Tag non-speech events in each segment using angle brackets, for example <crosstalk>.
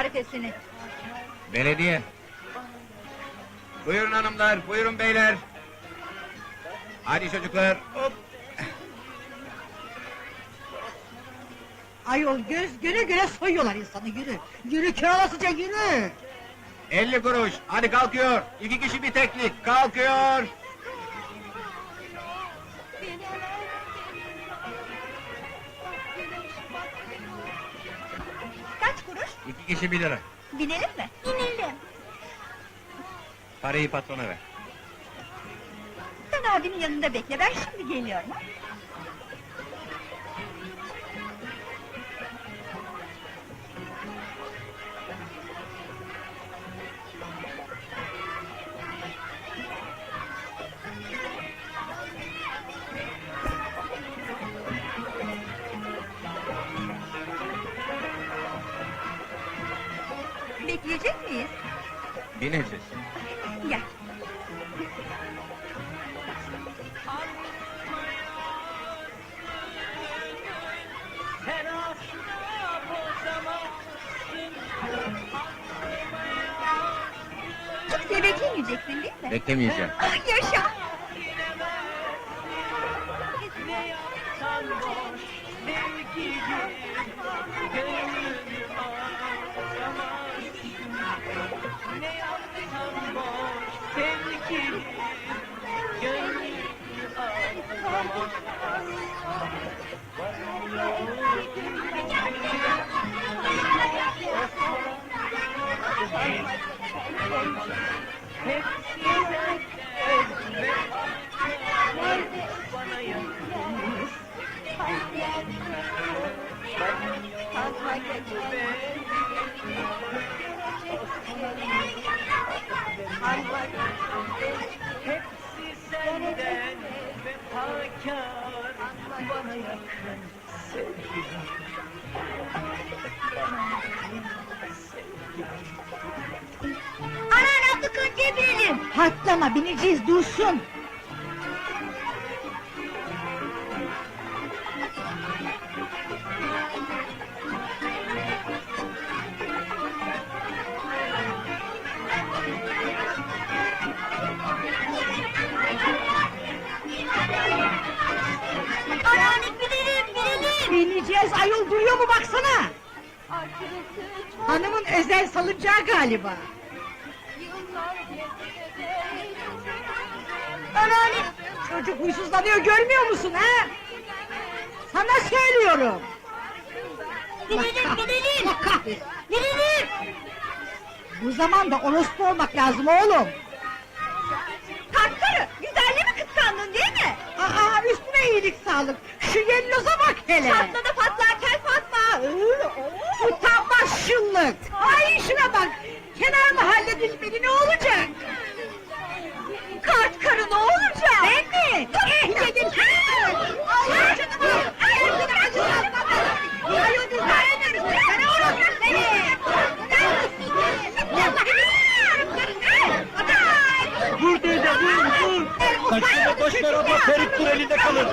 tarifesini? Belediye. Buyurun hanımlar, buyurun beyler. Hadi çocuklar, hop. Ayol göz göre göre soyuyorlar insanı yürü. Yürü kör olasıca yürü. 50 kuruş, hadi kalkıyor. İki kişi bir teklik, kalkıyor. İki kişi bir lira. Binelim mi? İnelim. Parayı patrona ver. Sen abinin yanında bekle ben şimdi geliyorum. ha? Bineceğiz. Gel. Kimseyi beklemeyeceksin değil mi? Beklemeyeceğim. Ah yaşa! Hep Hepsi senden vefakar Bana yakın sevgilim Anan sıkınca binelim! Haklama bineceğiz dursun. Ayol duruyor mu baksana. Hanımın özel salıncağı galiba. Anneanne! Çocuk huysuzlanıyor görmüyor musun ha? Sana söylüyorum. Binelim binelim! Allah kahretsin. Binelim! Bu zamanda orospu olmak lazım oğlum. Kartkarı! Güzelliğimi kıskandın değil mi? Aa üstüne iyilik sağlık. Şu yelloza bak hele. Patladı patlar! Utanmaz şıllık. Ay şuna bak. Kenar mahalle düşmedi ne olacak? Kart karı ne olacak? Ben mi? Eh yedim. Ay canım. Dur teyze dur dur. Kaçma boş ver abla Ferit dur elinde kalır.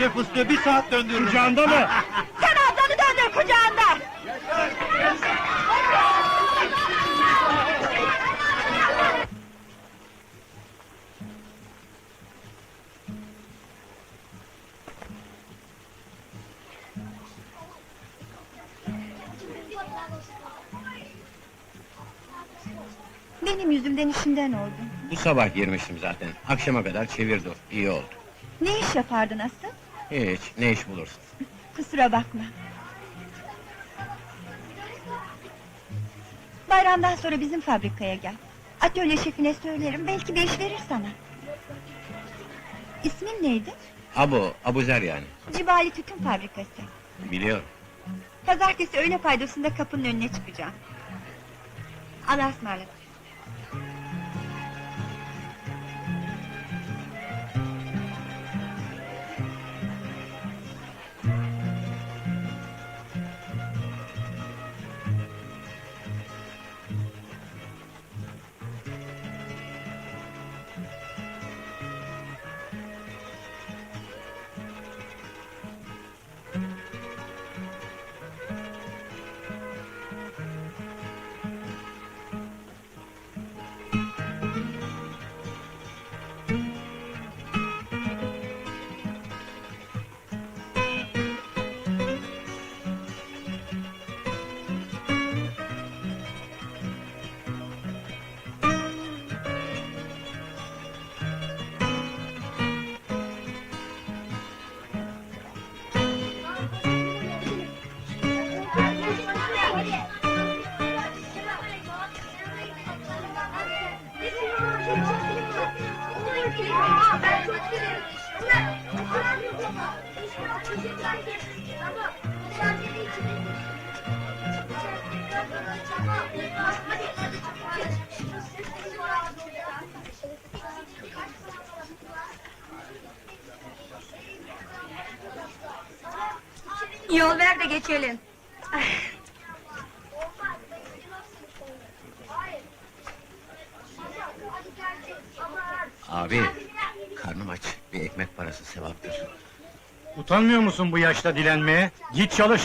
Böyle fıstığı bir saat döndürürüm. Kucağında mı? <laughs> Sen ablanı döndür kucağında. Benim yüzümden işinden oldun. Bu sabah girmiştim zaten. Akşama kadar çevir dur. İyi oldu. Ne iş yapardın asıl? Hiç, ne iş bulursun? Kusura bakma. Bayramdan sonra bizim fabrikaya gel. Atölye şefine söylerim, belki bir iş verir sana. İsmin neydi? Abu, Abuzer yani. Cibali Tütün Fabrikası. Biliyorum. Pazartesi öğle paydosunda kapının önüne çıkacağım. Allah'a ısmarladık. Yol ver de geçelim. Abi, karnım aç. Bir ekmek parası sevaptır. Utanmıyor musun bu yaşta dilenmeye? Git çalış.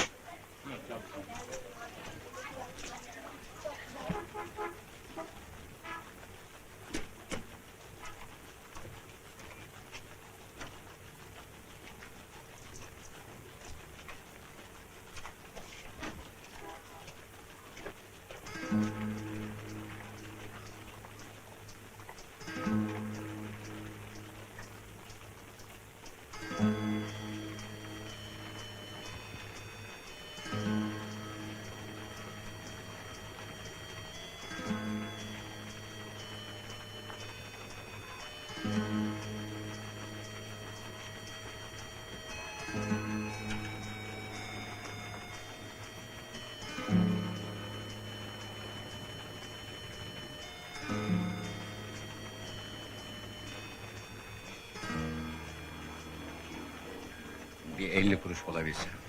Bir elli kuruş bulabilsem.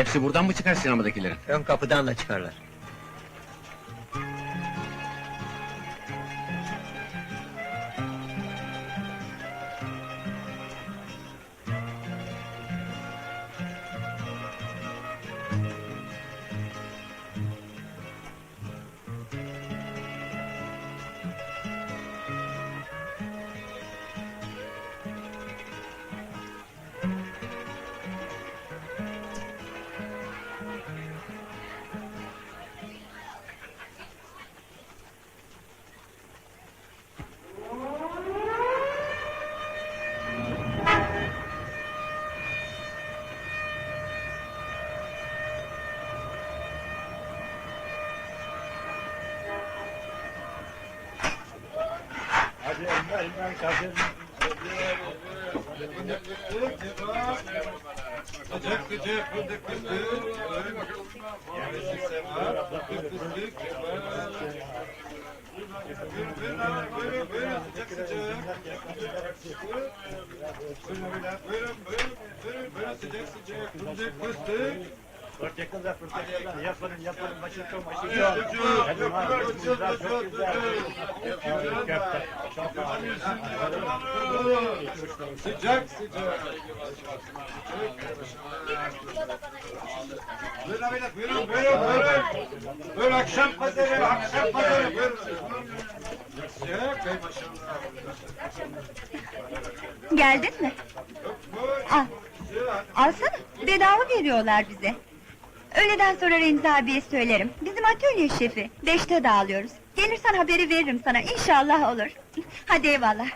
Hepsi buradan mı çıkar sinemadakilerin? Ön kapıdan da çıkarlar. Buyurun, buyurun, buyurun, buyurun, sıcak sıcak, fındık, fıstık. Portakallar, portakallar. Yapın, yapın. Köfte. Çok Sıcak sıcak. Buyurun abiler, buyurun, buyurun, buyurun. Buyurun akşam pazarı, akşam pazarı, buyurun. Geldin mi? Al. Alsana. Bedava veriyorlar bize. Öğleden sonra Remzi abiye söylerim. Bizim atölye şefi. Beşte dağılıyoruz. Gelirsen haberi veririm sana. İnşallah olur. <laughs> Hadi eyvallah.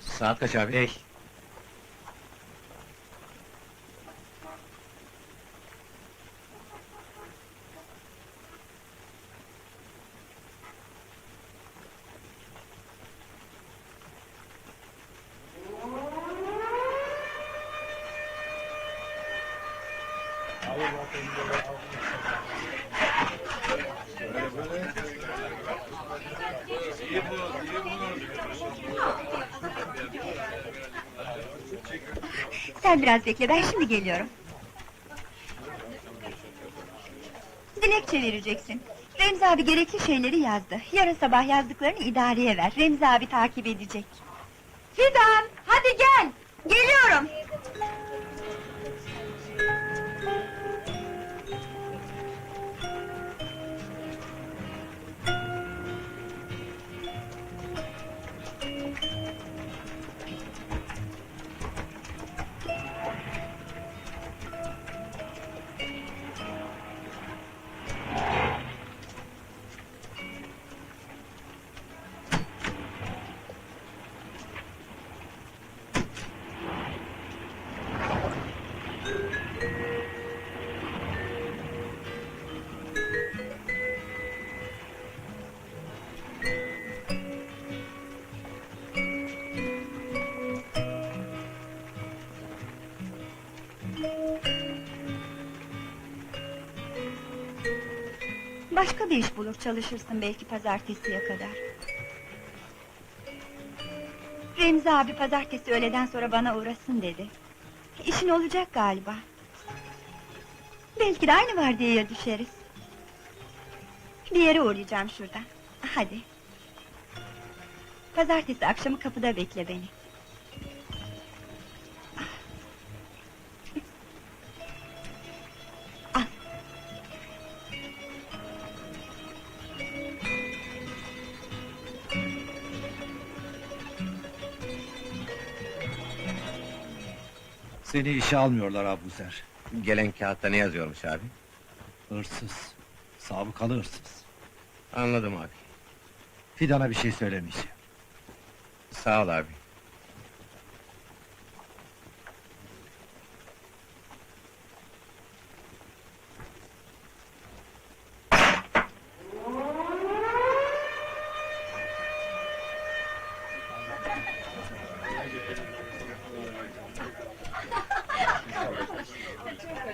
Saat kaç abi? Beş. Sen biraz bekle, ben şimdi geliyorum. Dilekçe vereceksin. Remzi abi gerekli şeyleri yazdı. Yarın sabah yazdıklarını idareye ver. Remzi abi takip edecek. Fidan, hadi gel. Geliyorum. Başka bir iş bulur çalışırsın belki pazartesiye kadar. Remzi abi pazartesi öğleden sonra bana uğrasın dedi. İşin olacak galiba. Belki de aynı vardiyaya düşeriz. Bir yere uğrayacağım şuradan. Hadi. Pazartesi akşamı kapıda bekle beni. Seni işe almıyorlar Abuzer. Gelen kağıtta ne yazıyormuş abi? Hırsız. Sabıkalı hırsız. Anladım abi. Fidan'a bir şey söylemeyeceğim. Sağ ol abi.